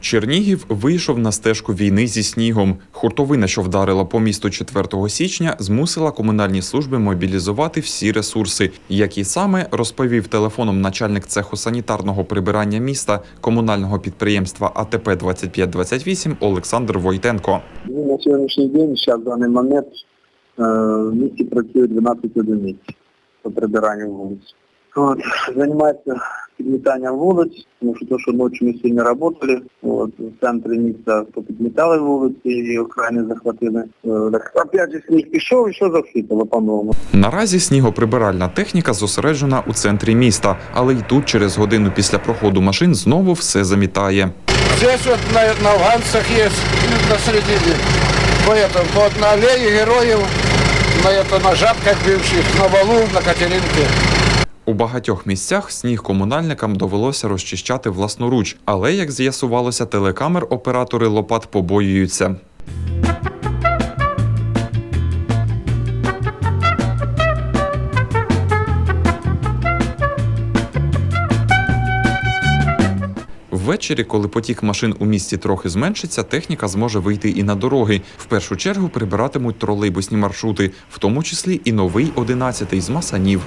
Чернігів вийшов на стежку війни зі снігом. Хуртовина, що вдарила по місту 4 січня, змусила комунальні служби мобілізувати всі ресурси, які саме розповів телефоном начальник цеху санітарного прибирання міста комунального підприємства АТП 2528 Олександр Войтенко. На сьогоднішній день, зараз в даний момент, е, в місті працює 12 одиниць по прибиранню вулиць От, займається підмітанням вулиць, тому що то, що ночі ми сьогодні працювали, от, в центрі міста попідмітали вулиці і окраїни захватили. Е, так, опять же сніг пішов і що засипало по-новому. Наразі снігоприбиральна техніка зосереджена у центрі міста, але й тут через годину після проходу машин знову все замітає. Здесь вот на, на афганцах есть, на середине, по, этому, по на аллее героев, на, это, на жабках бывших, на валу, на Катеринке. У багатьох місцях сніг комунальникам довелося розчищати власноруч, але як з'ясувалося, телекамер оператори лопат побоюються. Ввечері, коли потік машин у місті трохи зменшиться, техніка зможе вийти і на дороги. В першу чергу прибиратимуть тролейбусні маршрути, в тому числі і новий 11-й з Масанів.